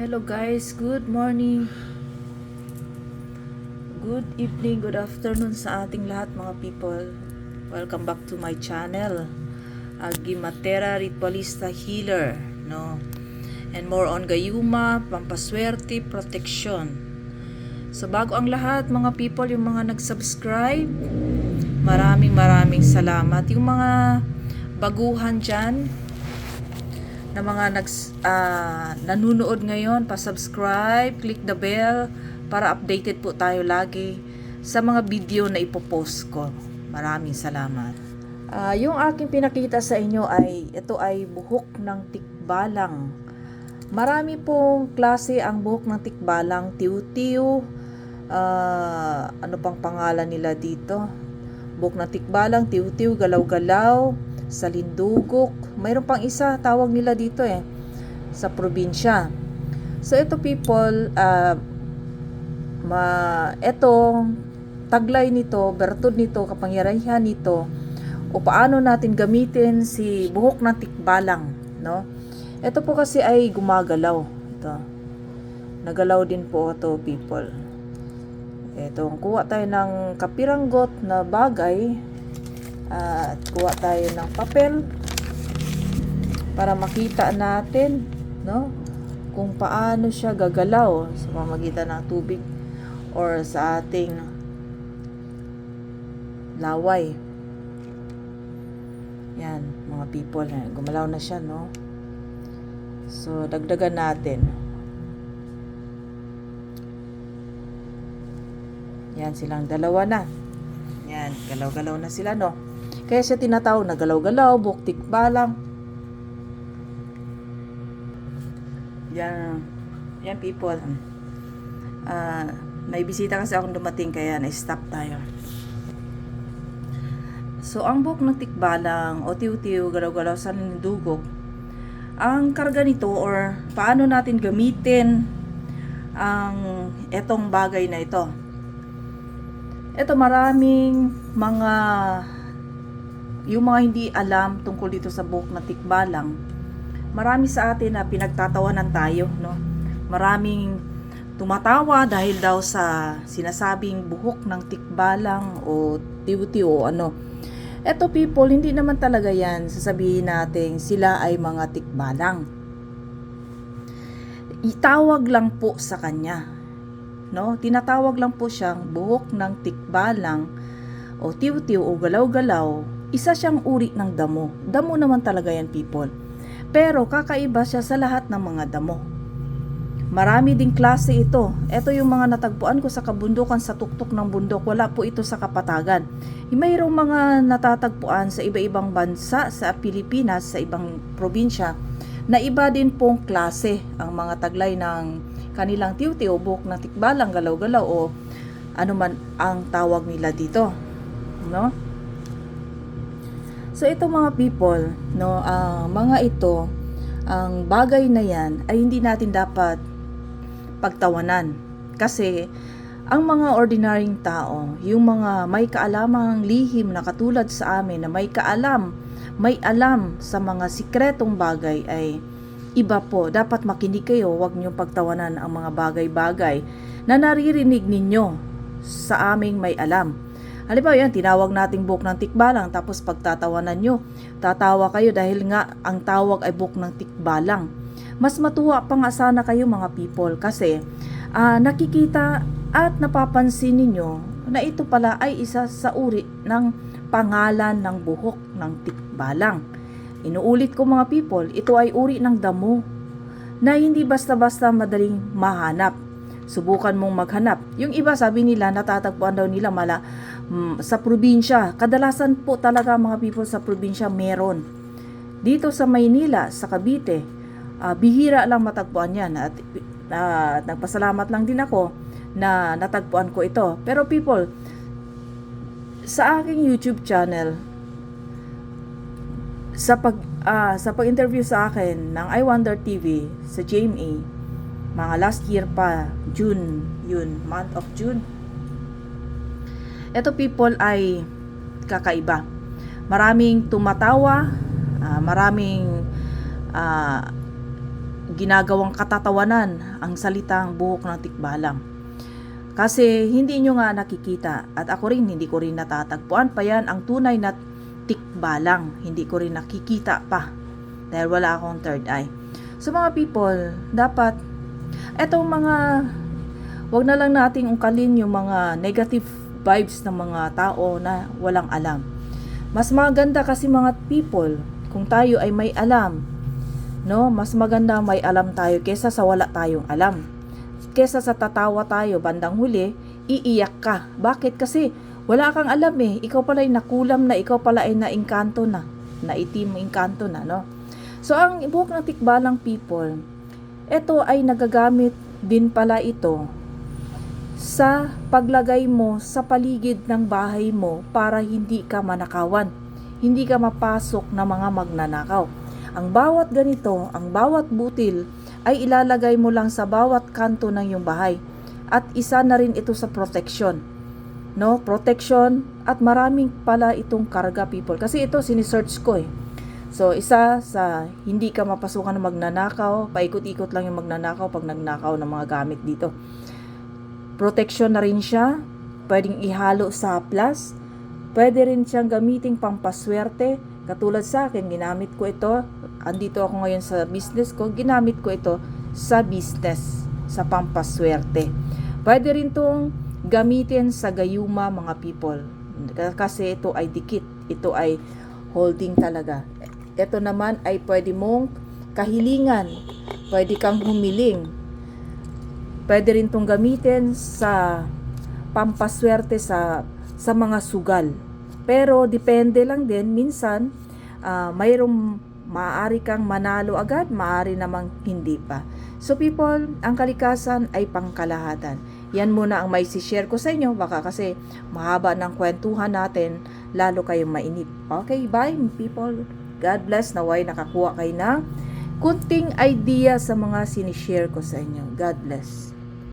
Hello guys, good morning. Good evening, good afternoon sa ating lahat mga people. Welcome back to my channel. Agimatera Ritualista Healer, no? And more on gayuma, pampaswerte, protection. So bago ang lahat mga people, yung mga nag-subscribe, maraming maraming salamat. Yung mga baguhan dyan, na mga nags, ah, nanunood ngayon, pa-subscribe, click the bell para updated po tayo lagi sa mga video na ipopost ko. Maraming salamat. Ah, yung aking pinakita sa inyo ay, ito ay buhok ng tikbalang. Marami pong klase ang buhok ng tikbalang, tiu-tiu, ah, ano pang pangalan nila dito? Buhok ng tikbalang, tiu-tiu, galaw-galaw, salindugok. Mayroon pang isa, tawag nila dito eh, sa probinsya. So, ito people, ah, ma, ito, taglay nito, bertud nito, kapangyarihan nito, o paano natin gamitin si buhok ng tikbalang, no? Ito po kasi ay gumagalaw. Ito. Nagalaw din po ito, people. Ito, kuha tayo ng kapiranggot na bagay at kuha tayo ng papel para makita natin, no? Kung paano siya gagalaw sa pamamagitan ng tubig or sa ating laway. Yan, mga people. eh, Gumalaw na siya, no? So, dagdagan natin. Yan, silang dalawa na. Yan, galaw-galaw na sila, no? Kaya siya tinatawag na galaw-galaw, buktik balang. Yan, yan people. Ah, may bisita kasi akong dumating kaya na-stop tayo. So, ang buhok ng tikbalang o tiw-tiw, galaw-galaw sa dugok, ang karga nito or paano natin gamitin ang etong bagay na ito. Ito maraming mga yung mga hindi alam tungkol dito sa buhok ng tikbalang. Marami sa atin na pinagtatawanan tayo, no? Maraming tumatawa dahil daw sa sinasabing buhok ng tikbalang o tiw-tiw o ano. Eto people, hindi naman talaga yan sasabihin natin sila ay mga tikbalang. Itawag lang po sa kanya. No? Tinatawag lang po siyang buhok ng tikbalang o tiw-tiw o galaw-galaw. Isa siyang uri ng damo. Damo naman talaga yan people. Pero kakaiba siya sa lahat ng mga damo. Marami ding klase ito. Ito yung mga natagpuan ko sa kabundukan sa tuktok ng bundok. Wala po ito sa kapatagan. Mayroong mga natatagpuan sa iba-ibang bansa sa Pilipinas, sa ibang probinsya, na iba din pong klase ang mga taglay ng kanilang tiwti o buhok ng tikbalang galaw-galaw o ano man ang tawag nila dito. No? So ito mga people, no, ang mga ito, ang bagay na yan ay hindi natin dapat pagtawanan. Kasi ang mga ordinaryong tao, yung mga may kaalamang lihim na katulad sa amin na may kaalam, may alam sa mga sikretong bagay ay iba po. Dapat makinig kayo, huwag niyong pagtawanan ang mga bagay-bagay na naririnig ninyo sa aming may alam. Halimbawa yan, tinawag nating book ng tikbalang tapos pagtatawanan nyo, tatawa kayo dahil nga ang tawag ay book ng tikbalang. Mas matuwa pa nga sana kayo mga people kasi ah, nakikita at napapansin ninyo na ito pala ay isa sa uri ng pangalan ng buhok ng tikbalang. Inuulit ko mga people, ito ay uri ng damo na hindi basta-basta madaling mahanap. Subukan mong maghanap. Yung iba sabi nila natatagpuan daw nila mala sa probinsya. Kadalasan po talaga mga people sa probinsya meron. Dito sa Maynila, sa Cavite, ah, bihira lang matagpuan yan. At ah, nagpasalamat lang din ako na natagpuan ko ito. Pero people, sa aking YouTube channel, sa pag ah, sa pag-interview sa akin ng I Wonder TV sa GMA, mga last year pa, June, yun, month of June. Ito people ay kakaiba. Maraming tumatawa, ah, maraming ah, ginagawang katatawanan ang salitang buhok ng tikbalang. Kasi hindi nyo nga nakikita at ako rin hindi ko rin natatagpuan pa yan ang tunay na tikbalang. Hindi ko rin nakikita pa dahil wala akong third eye. So mga people, dapat etong mga wag na lang nating ungkalin yung mga negative vibes ng mga tao na walang alam. Mas maganda kasi mga people kung tayo ay may alam. No, mas maganda may alam tayo kesa sa wala tayong alam. Kesa sa tatawa tayo bandang huli, iiyak ka. Bakit? Kasi wala kang alam eh. Ikaw pala ay nakulam na, ikaw pala ay naingkanto na. Naitim ingkanto na, no? So, ang buhok ng tikbalang people, ito ay nagagamit din pala ito sa paglagay mo sa paligid ng bahay mo para hindi ka manakawan. Hindi ka mapasok ng mga magnanakaw. Ang bawat ganito, ang bawat butil ay ilalagay mo lang sa bawat kanto ng iyong bahay. At isa na rin ito sa protection. No, protection at maraming pala itong karga people. Kasi ito sinisearch ko eh. So, isa sa hindi ka mapasukan ng magnanakaw, paikot-ikot lang yung magnanakaw pag nagnakaw ng mga gamit dito. Protection na rin siya, pwedeng ihalo sa plus, pwede rin siyang gamiting pampaswerte. Katulad sa akin, ginamit ko ito, andito ako ngayon sa business ko, ginamit ko ito sa business, sa pampaswerte. Pwede rin itong gamitin sa gayuma mga people. Kasi ito ay dikit, ito ay holding talaga. Ito naman ay pwede mong kahilingan, pwede kang humiling. Pwede rin itong gamitin sa pampaswerte sa sa mga sugal. Pero depende lang din minsan ah, mayroong maaari kang manalo agad, maaari namang hindi pa. So people, ang kalikasan ay pangkalahatan. Yan muna ang may share ko sa inyo. Baka kasi mahaba ng kwentuhan natin, lalo kayong mainip. Okay, bye people. God bless. Naway nakakuha kayo ng kunting idea sa mga sinishare ko sa inyo. God bless.